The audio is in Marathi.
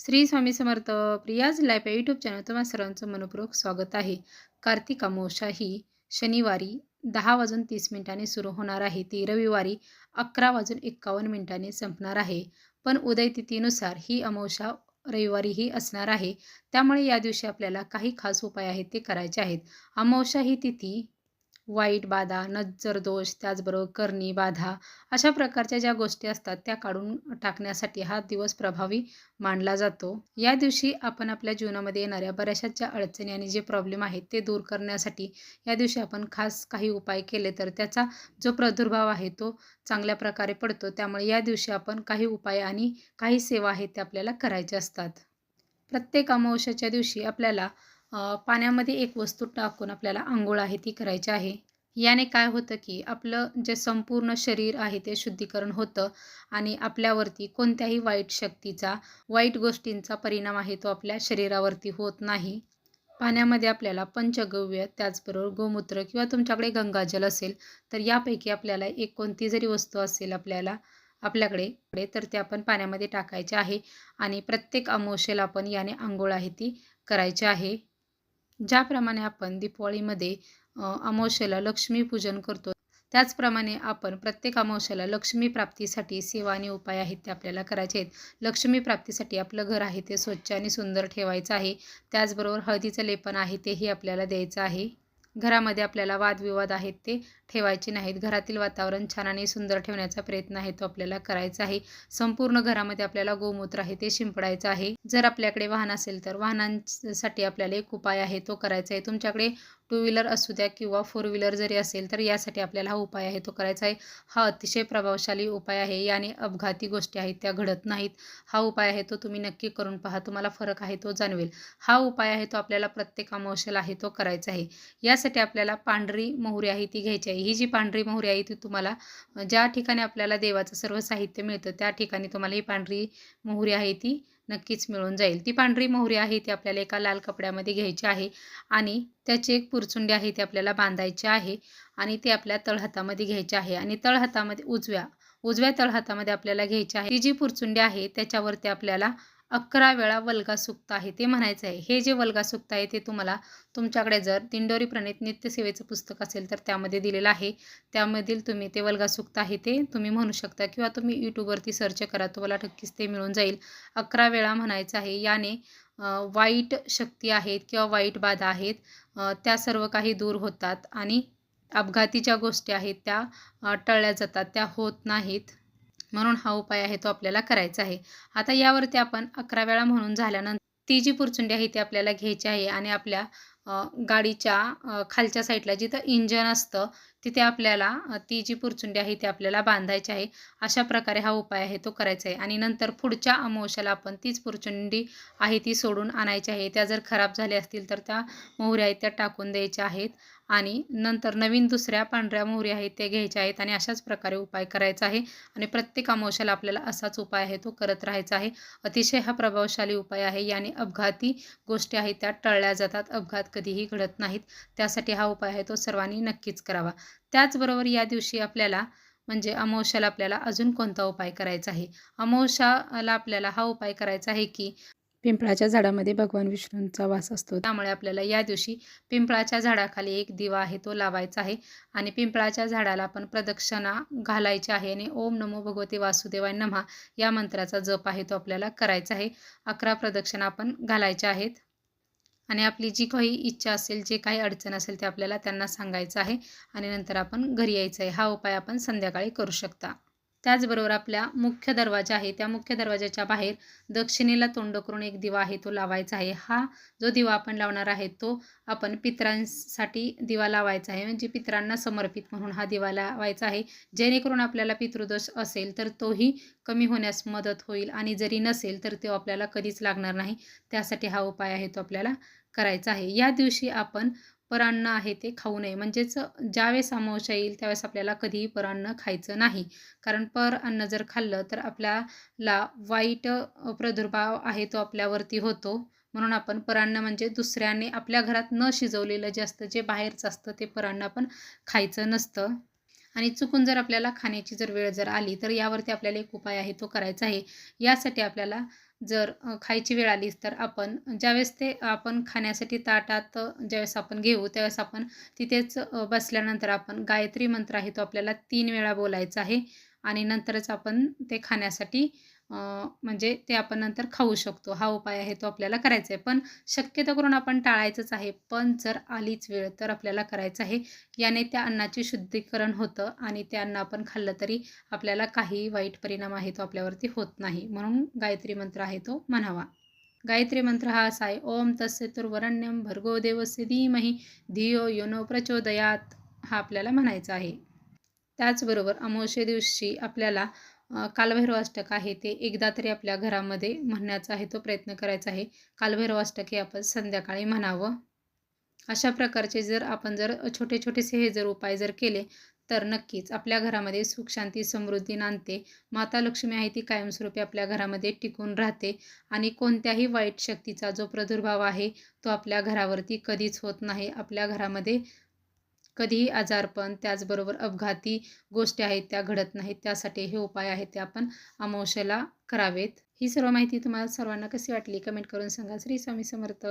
श्री स्वामी समर्थ प्रियाज लाईफ या यूट्यूब चॅनल तुम्हा सर्वांचं मनपूर्वक स्वागत आहे. कार्तिक अमावस्या ही शनिवारी दहा वाजून तीस मिनिटांनी सुरू होणार आहे. ती रविवारी अकरा वाजून एक्कावन्न मिनिटांनी संपणार आहे. पण उदय तिथीनुसार ही अमावस्या रविवारीही असणार आहे. त्यामुळे या दिवशी आपल्याला काही खास उपाय आहेत ते करायचे आहेत. अमावस्या ही तिथी वाईट बाधा नजर दोष त्याचबरोबर करणी बाधा अशा प्रकारच्या ज्या गोष्टी असतात त्या काढून टाकण्यासाठी हा दिवस प्रभावी मानला जातो. या दिवशी आपण आपल्या जीवनामध्ये येणाऱ्या बऱ्याचशा ज्या अडचणी आणि जे प्रॉब्लेम आहेत ते दूर करण्यासाठी या दिवशी आपण खास काही उपाय केले तर त्याचा जो प्रादुर्भाव आहे तो चांगल्या प्रकारे पडतो. त्यामुळे या दिवशी आपण काही उपाय आणि काही सेवा आहेत ते आपल्याला करायच्या असतात. प्रत्येक अमावस्याच्या दिवशी आपल्याला पाण्यामध्ये एक वस्तू टाकून आपल्याला आंघोळ आहे ती करायची आहे. याने काय होतं की आपलं जे संपूर्ण शरीर आहे ते शुद्धीकरण होतं आणि आपल्यावरती कोणत्याही वाईट शक्तीचा वाईट गोष्टींचा परिणाम आहे तो आपल्या शरीरावरती होत नाही. पाण्यामध्ये आपल्याला पंचगव्य त्याचबरोबर गोमूत्र किंवा तुमच्याकडे गंगाजल असेल तर यापैकी आपल्याला एक कोणती जरी वस्तू असेल आपल्याला आपल्याकडे तर ते आपण पाण्यामध्ये टाकायचे आहे आणि प्रत्येक अमावशेला आपण याने आंघोळ आहे ती करायची आहे. ज्याप्रमाणे आपण दीपावळीमध्ये अमावश्याला लक्ष्मीपूजन करतो त्याचप्रमाणे आपण प्रत्येक अमावश्याला लक्ष्मी प्राप्तीसाठी सेवा आणि उपाय आहेत ते आपल्याला करायचे आहेत. लक्ष्मी प्राप्तीसाठी आपलं घर आहे ते स्वच्छ आणि सुंदर ठेवायचं आहे. त्याचबरोबर हळदीचं लेपन आहे तेही आपल्याला द्यायचं आहे. घरामध्ये आपल्याला वादविवाद आहेत ते ठेवायचे नाहीत. घरातील वातावरण छान आणि सुंदर ठेवण्याचा प्रयत्न आहे तो आपल्याला करायचा आहे. संपूर्ण घरामध्ये आपल्याला गोमूत्र आहे ते शिंपडायचं आहे. जर आपल्याकडे वाहन असेल तर वाहनांसाठी आपल्याला एक उपाय आहे तो करायचा आहे. तुमच्याकडे टू व्हीलर असू द्या किंवा फोर व्हीलर जरी असेल तर यासाठी आपल्याला हा उपाय आहे. तो करायचा आहे. हा अतिशय प्रभावशाली उपाय आहे. याने अपघाती गोष्टी आहेत त्या घडत नाहीत. हा उपाय आहे तो तुम्ही नक्की करून पहा. तुम्हाला फरक आहे तो जाणवेल. हा उपाय आहे तो आपल्याला प्रत्येक अमावश्याला आहे तो करायचा आहे. यासाठी आपल्याला पांढरी मोहरी आहे ती घ्यायची आहे. ही जी पांढरी मोहरी आहे ती तुम्हाला ज्या ठिकाणी आपल्याला देवाचं सर्व साहित्य मिळतं त्या ठिकाणी तुम्हाला ही पांढरी मोहरी आहे ती नक्कीच मिळून जाईल. ती पांढरी मोहरी आहे ती आपल्याला एका लाल कपड्यामध्ये घ्यायची आहे आणि त्याची एक पुरचुंडी आहे ती आपल्याला बांधायची आहे आणि ती आपल्या तळहातामध्ये घ्यायची आहे आणि तळहातामध्ये उजव्या उजव्या तळहातामध्ये आपल्याला घ्यायची आहे. ती जी पुरचुंडी आहे त्याच्यावरती आपल्याला अकरा वेळा वल्गा सुक्त आहे ते म्हणायचं आहे हे जे वल्गा सुक्त आहे ते तुम्हाला तुमच्याकडे जर दिंडोरी प्रणित नित्यसेवेचं पुस्तक असेल तर त्यामध्ये दिलेलं आहे. त्यामधील तुम्ही ते वल्गा सुक्त आहे ते तुम्ही म्हणू शकता किंवा तुम्ही यूट्यूबवरती सर्च करा तुम्हाला नक्कीच ते मिळून जाईल. अकरा वेळा म्हणायचं आहे याने वाईट शक्ती आहेत किंवा वाईट बाधा आहेत त्या सर्व काही दूर होतात आणि अपघाती ज्या गोष्टी आहेत त्या टळल्या जातात त्या होत नाहीत. म्हणून हा उपाय आहे तो आपल्याला करायचा आहे. आता यावरती आपण अकरा वेळा म्हणून झाल्यानंतर ती जी पुरचुंडी आहे ती आपल्याला घ्यायची आहे आणि आपल्या गाडीच्या खालच्या साईडला जिथं इंजन असतं तिथे आपल्याला ती जी पुरचुंडी आहे ती आपल्याला बांधायची आहे. अशा प्रकारे हा उपाय आहे तो करायचा आहे. आणि नंतर पुढच्या अमावश्याला आपण तीच पुरचुंडी आहे ती सोडून आणायची आहे. त्या जर खराब झाल्या असतील तर त्या मोहऱ्या आहेत त्या टाकून द्यायच्या आहेत. आणि नंतर नवीन दुसऱ्या पांढऱ्या मोहरी आहेत त्या घ्यायच्या आहेत आणि अशाच प्रकारे उपाय करायचा आहे. आणि प्रत्येक अमावश्याला आपल्याला असाच उपाय आहे तो करत राहायचा आहे. अतिशय हा प्रभावशाली उपाय आहे. याने अपघाती गोष्टी आहेत त्या टळल्या जातात. अपघात कधीही घडत नाहीत. त्यासाठी हा उपाय आहे तो सर्वांनी नक्कीच करावा. त्याचबरोबर या दिवशी आपल्याला म्हणजे अमावश्याला आपल्याला अजून कोणता उपाय करायचा आहे? अमावश्याला आपल्याला हा उपाय करायचा आहे की पिंपळाच्या झाडामध्ये भगवान विष्णूंचा वास असतो. त्यामुळे आपल्याला या दिवशी पिंपळाच्या झाडाखाली एक दिवा आहे तो लावायचा आहे आणि पिंपळाच्या झाडाला आपण प्रदक्षिणा घालायची आहे आणि ओम नमो भगवते वासुदेवाय नमः या मंत्राचा जप आहे तो आपल्याला करायचा आहे. अकरा प्रदक्षिणा आपण घालायच्या आहेत. आणि आपली जी काही इच्छा असेल जे काही अडचण असेल ते आपल्याला त्यांना सांगायचं आहे आणि नंतर आपण घरी यायचं आहे. हा उपाय आपण संध्याकाळी करू शकता. त्याचबरोबर आपल्या मुख्य दरवाजा आहे. त्या मुख्य दरवाजाच्या बाहेर दक्षिणेला तोंड करून एक दिवा आहे तो लावायचा आहे. हा जो दिवा आपण लावणार आहे तो आपण पितरांसाठी दिवा लावायचा आहे. म्हणजे पितरांना समर्पित म्हणून हा दिवा लावायचा आहे. जेणेकरून आपल्याला पितृदोष असेल तर तोही कमी होण्यास मदत होईल आणि जरी नसेल तर तो आपल्याला कधीच लागणार नाही. त्यासाठी हा उपाय आहे तो आपल्याला करायचा आहे. या दिवशी आपण परान्न आहे ते खाऊ नये. म्हणजेच ज्यावेळेस अमावस्या येईल त्यावेळेस आपल्याला कधीही परान्न खायचं नाही. कारण पर अन्न जर खाल्लं तर आपल्याला वाईट प्रादुर्भाव आहे तो आपल्यावरती होतो. म्हणून आपण परान्न म्हणजे दुसऱ्याने आपल्या घरात न शिजवलेलं जे असतं जे बाहेरचं असतं ते परान्न आपण खायचं नसतं. आणि चुकून जर आपल्याला खाण्याची जर वेळ जर आली तर यावरती आपल्याला एक उपाय आहे तो करायचा आहे. यासाठी आपल्याला जर खायची वेळ आलीच तर आपण ज्यावेळेस ते आपण खाण्यासाठी ताटात ज्यावेळेस आपण घेऊ त्यावेळेस आपण तिथेच बसल्यानंतर आपण गायत्री मंत्र आहे तो आपल्याला तीन वेळा बोलायचा आहे आणि नंतरच आपण ते खाण्यासाठी म्हणजे ते आपण नंतर खाऊ शकतो. हा उपाय आहे तो आपल्याला करायचा आहे. पण शक्यतो करून आपण टाळायचंच आहे. पण जर आलीच वेळ तर आपल्याला करायचं आहे. याने त्या अन्नाचे शुद्धीकरण होतं आणि ते अन्न आपण खाल्लं तरी आपल्याला काही वाईट परिणाम आहे तो आपल्यावरती होत नाही. म्हणून गायत्री मंत्र आहे तो म्हणावा. गायत्री मंत्र हा असा आहे. ओम तस्य तुर्वरण्यम भर्गो देवस्य धीमही. धियो योनो प्रचोदयात. हा आपल्याला म्हणायचा आहे. त्याचबरोबर अमावस्ये दिवशी आपल्याला कालभैरव अष्टक आहे ते एकदा तरी आपल्या घरामध्ये म्हणण्याचा आहे तो प्रयत्न करायचा आहे. कालभैरव अष्टक हे आपण संध्याकाळी म्हणावं. अशा प्रकारचे जर आपण जर छोटे छोटेसे हे जर उपाय जर केले तर नक्कीच आपल्या घरामध्ये सुख शांती समृद्धी नांदते. माता लक्ष्मी आहे ती कायमस्वरूपी आपल्या घरामध्ये टिकून राहते आणि कोणत्याही वाईट शक्तीचा जो प्रादुर्भाव आहे तो आपल्या घरावरती कधीच होत नाही. आपल्या घरामध्ये कधीही आजारपण त्याचबरोबर अपघाती गोष्टी आहेत त्या घडत नाहीत. त्यासाठी हे उपाय आहेत ते आपण अमावश्याला करावेत. ही सर्व माहिती तुम्हाला सर्वांना कशी वाटली? कमेंट करून सांगा. श्री स्वामी समर्थ.